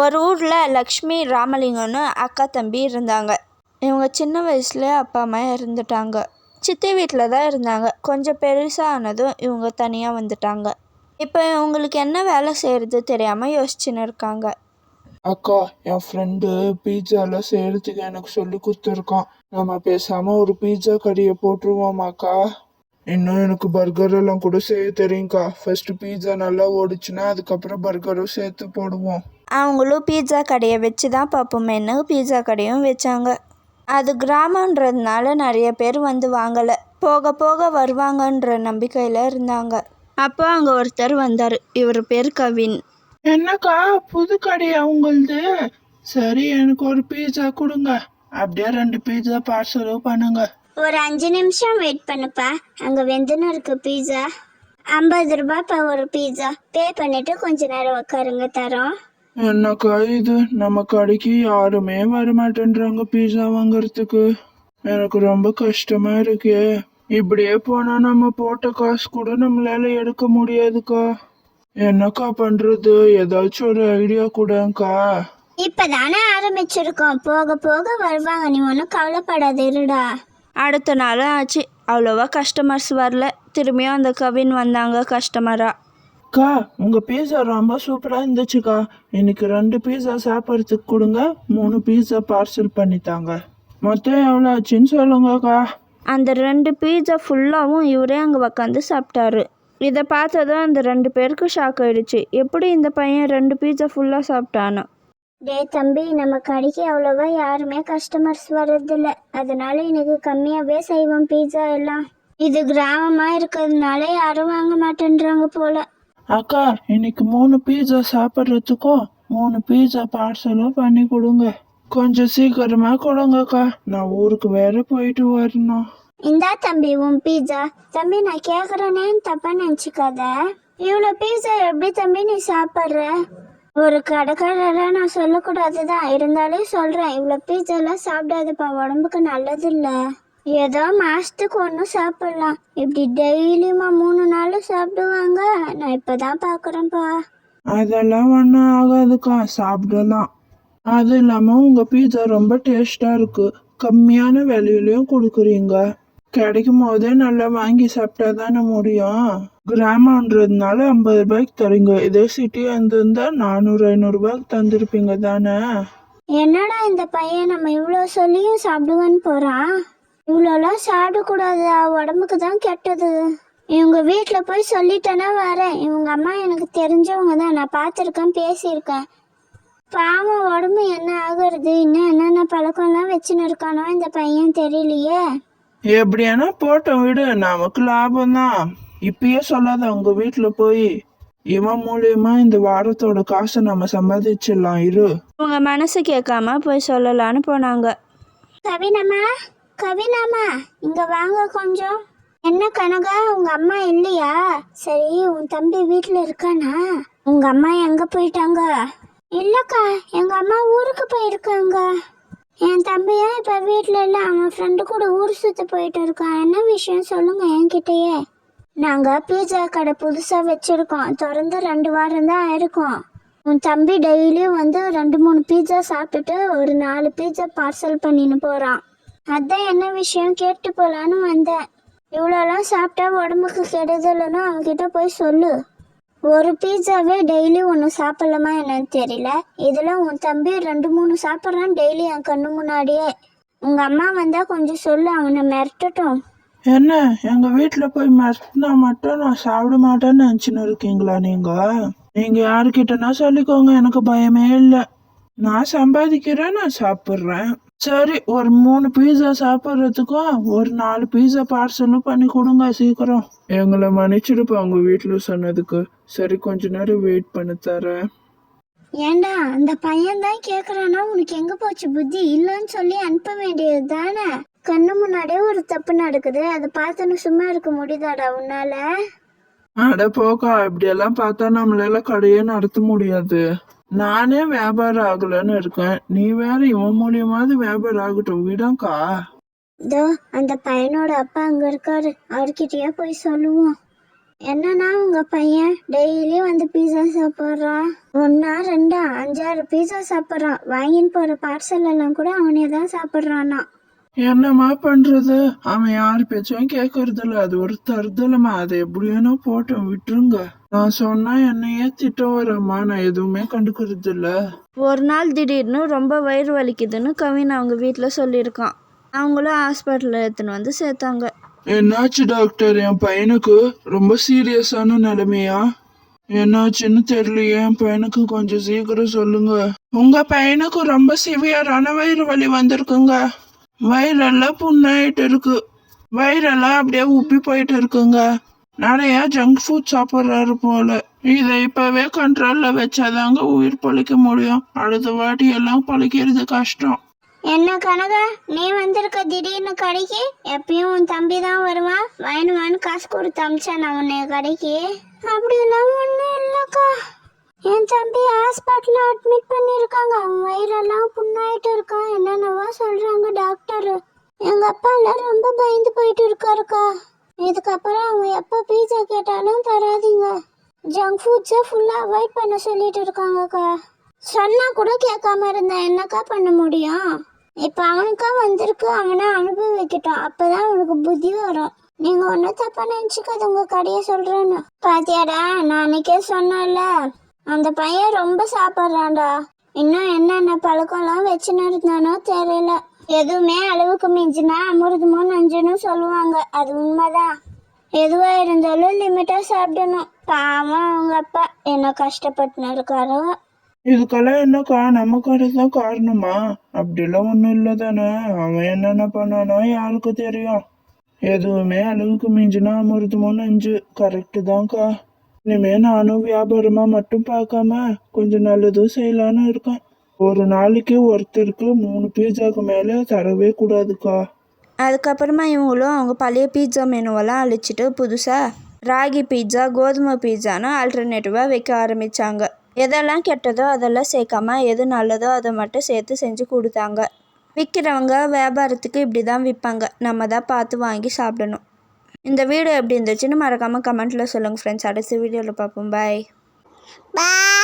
ஒரு ஊரில் லக்ஷ்மி ராமலிங்கம்னு அக்கா தம்பி இருந்தாங்க. இவங்க சின்ன வயசுல அப்பா அம்மா இறந்துட்டாங்க. சித்தி வீட்டில் தான் இருந்தாங்க. கொஞ்சம் பெருசாக ஆனதும் இவங்க தனியாக வந்துட்டாங்க. இப்போ இவங்களுக்கு என்ன வேலை செய்கிறது தெரியாமல் யோசிச்சுன்னு இருக்காங்க. அக்கா என் ஃப்ரெண்டு பீட்சாலாம் செய்கிறதுக்கு எனக்கு சொல்லி கொடுத்துருக்கான். நம்ம பேசாமல் ஒரு பீட்சா கடையை போட்டுருவோமாக்கா இன்னும் எனக்கு பர்கர் எல்லாம் கூட செய்ய தெரியும்க்கா. ஃபர்ஸ்ட் பீட்சா நல்லா ஓடிச்சுன்னா அதுக்கப்புறம் பர்கரும் சேர்த்து போடுவோம். அவங்களும் பீட்சா கடையை வச்சு தான் பார்ப்போமேன்னு பீட்சா கடையும் வச்சாங்க. அது கிராமன்றதுனால நிறைய பேர் வந்து வாங்கலை. போக போக வருவாங்கன்ற நம்பிக்கையில் இருந்தாங்க. அப்போ அங்கே ஒருத்தர் வந்தார். இவர் பேர் கவின். என்னக்கா புது கடையா உங்களுது சரி எனக்கு ஒரு பீட்சா கொடுங்க. அப்படியே ரெண்டு பீட்சா பார்சலும் பண்ணுங்க. ஒரு அஞ்சு நிமிஷம் வெயிட் பண்ணுப்பா. அங்கே வெந்துன்னு இருக்கு பீஸா ஐம்பது ரூபாய்ப்பா ஒரு பீஸா பே பண்ணிட்டு கொஞ்ச நேரம் உட்காருங்க தரோம். என்னக்கா இது? நம்ம கடைக்கு யாருமே வர மாட்டேன்றாங்க பீஸா வாங்குறதுக்கு. எனக்கு ரொம்ப கஷ்டமா இருக்கே. இப்படியே போனா நம்ம போட்ட காசு கூட நம்மளால எடுக்க முடியாதுக்கா. என்னக்கா பண்றது? ஏதாச்சும் ஒரு ஐடியா கூடக்கா இப்பதானே ஆரம்பிச்சிருக்கோம். போக போக வருவாங்க. நீ ஒன்றும் கவலைப்படாத இருடா. அடுத்த நாளும் ஆச்சு. அவ்வளோவா கஸ்டமர்ஸ் வரல. திரும்பியும் அந்த கவின் வந்தாங்க கஸ்டமராக அக்கா உங்க பீஸா ரொம்ப சூப்பரா இருந்துச்சுக்கா. இன்னைக்கு ரெண்டு பீஸா சாப்பிட்றதுக்கு கொடுங்க. மூணு பீஸா பார்சல் பண்ணித்தாங்க மொத்தம் எவ்வளோ ஆச்சுன்னு சொல்லுங்கக்கா. அந்த ரெண்டு பீட்சா ஃபுல்லாகவும் இவரே அங்கே உக்காந்து சாப்பிட்டாரு. இதை பார்த்ததும் அந்த ரெண்டு பேருக்கு ஷாக் ஆயிடுச்சு. எப்படி இந்த பையன் ரெண்டு பீட்சா ஃபுல்லாக சாப்பிட்டானோ. டேய் தம்பி நம்ம கடைக்கு அவ்வளோவா யாருமே கஸ்டமர்ஸ் வர்றதில்ல. அதனால எனக்கு கம்மியாகவே செய்வோம் பீஸா எல்லாம். இது கிராமமாக இருக்கிறதுனால யாரும் வாங்க மாட்டேன்றாங்க போல. அக்கா இன்னைக்கு மூணு பீஸா சாப்பிட்றதுக்கும் மூணு பீஸா பார்சலும் பண்ணி கொடுங்க. கொஞ்சம் சீக்கிரமா கொடுங்கக்கா. நான் ஊருக்கு வேற போயிட்டு வரணும். இந்தா தம்பி உன் பீஸா தம்பி நான் கேக்குறேனேன்னு தப்பா நினச்சிக்காத. இவ்வளோ பீஸா எப்படி தம்பி நீ சாப்பிட்ற? ஒரு கடைக்காரரை நான் சொல்லக்கூடாது தான் இருந்தாலும் சொல்கிறேன் இவ்வளோ பீஸாலாம் சாப்பிடாதப்பா. உடம்புக்கு நல்லது இல்லை ஏதோ மாதத்துக்கு ஒன்று சாப்பிட்லாம். இப்படி டெய்லியுமா மூணு நாள் சாப்பிடுவாங்க. நான் இப்போ தான் பார்க்குறேன்ப்பா அதெல்லாம் ஒன்றும் ஆகாதுக்கா சாப்பிடலாம். அது இல்லாமல் உங்கள் பீஸா ரொம்ப டேஸ்டாக இருக்கு. கம்மியான விலையிலையும் கொடுக்குறீங்க. கிடைக்கும் போதே நல்லா வாங்கி சாப்பிட்டா தானே முடியும். கிராமன்றதுனால ஐம்பது ரூபாய்க்கு தரீங்க. இதே சிட்டியாக இருந்திருந்தா நானூறு ஐநூறுரூபாய்க்கு தந்திருப்பீங்க தானே. என்னடா இந்த பையன் நம்ம இவ்வளோ சொல்லியும் சாப்பிடுவான்னு போகிறான் இவ்வளோலாம் சாப்பிடக்கூடாது. உடம்புக்கு தான் கெட்டது. இவங்க வீட்டில் போய் சொல்லிட்டேன்னா வரேன் இவங்க அம்மா எனக்கு தெரிஞ்சவங்க தான். நான் பார்த்துருக்கேன் பேசியிருக்கேன். பாவம் உடம்பு என்ன ஆகுறது? இன்னும் என்னென்ன பழக்கம்லாம் வச்சுன்னு இருக்கானோ இந்த பையன் தெரியலையே. எப்படியானா போட்டோம் விடு. நமக்கு லாபம் தான் இப்பயே சொல்லாத உங்க வீட்டுல போய் இவன் மூலியமா இந்த வாரத்தோட காசை நம்ம சம்பாதிச்சிடலாம். இரு. அவங்க மனசு கேட்காம போய் சொல்லலான்னு போனாங்க. கவினம்மா கவினாமா இங்க வாங்க கொஞ்சம். என்ன கனகா உங்க அம்மா இல்லையா? சரி உன் தம்பி வீட்டுல இருக்கானா? உங்க அம்மா எங்க போயிட்டாங்க? இல்லக்கா எங்க அம்மா ஊருக்கு போயிருக்காங்க. என் தம்பியும் இப்ப வீட்டுல இல்ல அவன் ஃப்ரெண்டு கூட ஊர் சுத்த போயிட்டு இருக்கான். என்ன விஷயம் சொல்லுங்க என்கிட்டயே. நாங்க பீட்சா கடை புதுசா வச்சிருக்கோம். திறந்து ரெண்டு வாரம் தான் ஆயிருக்கும் உன் தம்பி டெய்லியும் வந்து ரெண்டு மூணு பீட்சா சாப்பிட்டுட்டு ஒரு நாலு பீஸா பார்சல் பண்ணின்னு போகிறான் அதான் என்ன விஷயம் கேட்டு போகலான்னு வந்தேன். இவ்வளோலாம் சாப்பிட்டா உடம்புக்கு கெடுதலன்னு அவன்கிட்ட போய் சொல்லு. ஒரு பீட்சாவே டெய்லி ஒன்று சாப்பிடலாமா என்னன்னு தெரியல. இதில் உன் தம்பி ரெண்டு மூணு சாப்பிட்றான் டெய்லி என் கண்ணு முன்னாடியே. உங்கள் அம்மா வந்தால் கொஞ்சம் சொல்லு அவனை மிரட்டட்டும். என்ன? எங்க வீட்டுல போய் மிரட்டினா மட்டும் நான் சாப்பிட மாட்டேன்னு நினைச்சுன்னு இருக்கீங்களா நீங்க? நீங்க யாருக்கிட்டனா சொல்லிக்கோங்க எனக்கு பயமே இல்லை. நான் சம்பாதிக்கிறேன் நான் சாப்பிட்றேன். சரி ஒரு மூணு பீஸா சாப்பிட்றதுக்கும் ஒரு நாலு பீஸா பார்சலும் பண்ணி கொடுங்க சீக்கிரம். எங்களை மன்னிச்சிடுப்பா உங்க வீட்டுல சொன்னதுக்கு. சரி கொஞ்ச நேரம் வெயிட் பண்ணி தரேன். ஏண்டா அந்த பையன் தான் கேட்குறானா உனக்கு எங்கே போச்சு? புத்தி இல்லைன்னு சொல்லி அனுப்ப வேண்டியது தானே? கண்ணு முன்னாடியே ஒரு தப்பு நடக்குது. அதை பார்த்துன்னு சும்மா இருக்க முடியுதாடா உன்னால? அட போக்கா இப்படியெல்லாம் பார்த்தா நம்மளால கடையே நடத்த முடியாது. நானே வியாபாரம் ஆகலைன்னு இருக்கேன். நீ வேற இவன் மூலியமாவது வியாபாரம் ஆகட்டும். விடக்கா இதோ அந்த பையனோட அப்பா அங்க இருக்காரு. அவர்கிட்டயே போய் சொல்லுவோம். என்னன்னா உங்க பையன்? டெய்லி வந்து பீஸா சாப்பிட்றான் ஒன்னா ரெண்டா? அஞ்சாறு பீஸா சாப்பிட்றான். வாங்கின்னு போற பார்சல் எல்லாம் கூட அவனே தான் சாப்பிட்றானா என்னம்மா பண்றது? அவன் யார் பேச்சும் கேட்கறது இல்ல அது ஒரு தருதலமா? அதை எப்படி வேணா போட்டோம் விட்டுருங்க. நான் சொன்னா என்னையே திட்டம் வரம்மா. நான் எதுவுமே கண்டுக்கிறது இல்ல ஒரு நாள் திடீர்னு ரொம்ப வயிறு வலிக்குதுன்னு கவின் அவங்க வீட்டில் சொல்லியிருக்கான். அவங்களும் ஹாஸ்பிட்டலில் எடுத்துன்னு வந்து சேர்த்தாங்க. என்னாச்சு டாக்டர்? என் பையனுக்கு ரொம்ப சீரியஸான நிலைமையா? என்னாச்சுன்னு தெரியலையே. என் பையனுக்கு கொஞ்சம் சீக்கிரம் சொல்லுங்க. உங்க பையனுக்கு ரொம்ப சிவியரான வயிறு வலி வந்திருக்குங்க. வயிறெல்லாம் புண்ணாயிட்டு இருக்கு. வயிறெல்லாம் அப்படியே உப்பி போயிட்டு இருக்குங்க. நிறைய ஜங்க் ஃபுட் சாப்பிட்றாரு போல. இதை இப்பவே கண்ட்ரோல்ல வச்சாதாங்க உயிர் பழிக்க முடியும். அடுத்த வாட்டி எல்லாம் பொழைக்கிறது கஷ்டம். என்ன கனகா நீ வந்திருக்க திடீர்னு கடைக்கு? எப்பயும் உன் தம்பி தான் வருவான் வாங்கினு காசு கொடுத்து அமிச்சான் நான் உன்னை கடைக்கு? அப்படிலாம் ஒன்றும் இல்லைக்கா. என் தம்பி ஹாஸ்பிட்டலில் அட்மிட் பண்ணியிருக்காங்க. அவன் வயிறெல்லாம் புண்ணாயிட்டு இருக்கான். என்னென்னவோ சொல்கிறாங்க டாக்டர். எங்கள் அப்பா எல்லாம் ரொம்ப பயந்து போயிட்டு இருக்காருக்கா. இதுக்கப்புறம் அவன் எப்போ பீஸா கேட்டாலும் தராதீங்க. ஜங்க் ஃபுட்ஸை ஃபுல்லாக அவாய்ட் பண்ண சொல்லிட்டு இருக்காங்கக்கா. சொன்னால் கூட கேட்காம இருந்தா என்னக்கா பண்ண முடியும்? இப்போ அவனுக்கா வந்திருக்கு. அவனை அனுபவிக்கட்டும். அப்பதான் அவனுக்கு புத்தி வரும். நீங்கள் ஒன்றும் தப்பாக நினச்சிக்காது உங்கள் கடையை சொல்கிறேன்னு பாத்தியாடா நான் அன்னைக்கே சொன்னேன்ல. அந்த பையன் ரொம்ப சாப்பிட்றான்டா. இன்னும் என்னென்ன பழக்கம்லாம் வச்சுன்னு இருந்தானோ தெரியல. எதுவுமே அளவுக்கு மிஞ்சினா அமிர்தமோ நஞ்சுன்னு சொல்லுவாங்க. அது உண்மைதான். எதுவா இருந்தாலும் லிமிட்டா சாப்பிடணும். பாவம் அவங்க அப்பா. என்ன கஷ்டப்பட்டுன்னு இருக்காரோ இதுக்கெல்லாம் என்னக்கா நம்ம தான் காரணமா? அப்படிலாம் ஒன்றும் இல்லை தானே. அவன் என்னென்ன பண்ணானோ யாருக்கு தெரியும்? எதுவுமே அளவுக்கு மிஞ்சினா அமிர்தமும் நஞ்சு. கரெக்டு தான்க்கா. இனிமே நானும் வியாபாரமா மட்டும் பார்க்காம கொஞ்சம் நல்லதும் செய்யலான்னு இருக்கேன். ஒரு நாளைக்கு ஒருத்தருக்கு மூணு பீஸாக்கு மேலே தரவே கூடாதுக்கா. அதுக்கப்புறமா இவங்களும் அவங்க பழைய பீட்சா மெனுவெல்லாம் அழிச்சிட்டு புதுசாக ராகி பீட்சா கோதுமை பீட்சான்னு ஆல்டர்னேட்டிவாக வைக்க ஆரம்பித்தாங்க எதெல்லாம் கெட்டதோ அதெல்லாம் சேர்க்காம எது நல்லதோ அதை மட்டும் சேர்த்து செஞ்சு கொடுத்தாங்க. விற்கிறவங்க வியாபாரத்துக்கு இப்படி தான் விற்பாங்க நம்ம தான் பார்த்து வாங்கி சாப்பிடணும். இந்த வீடியோ எப்படி இருந்துச்சுன்னு மறக்காமல் கமெண்ட்டில் சொல்லுங்கள் ஃப்ரெண்ட்ஸ் அடுத்த வீடியோவில் பார்ப்போம். பாய் பாய்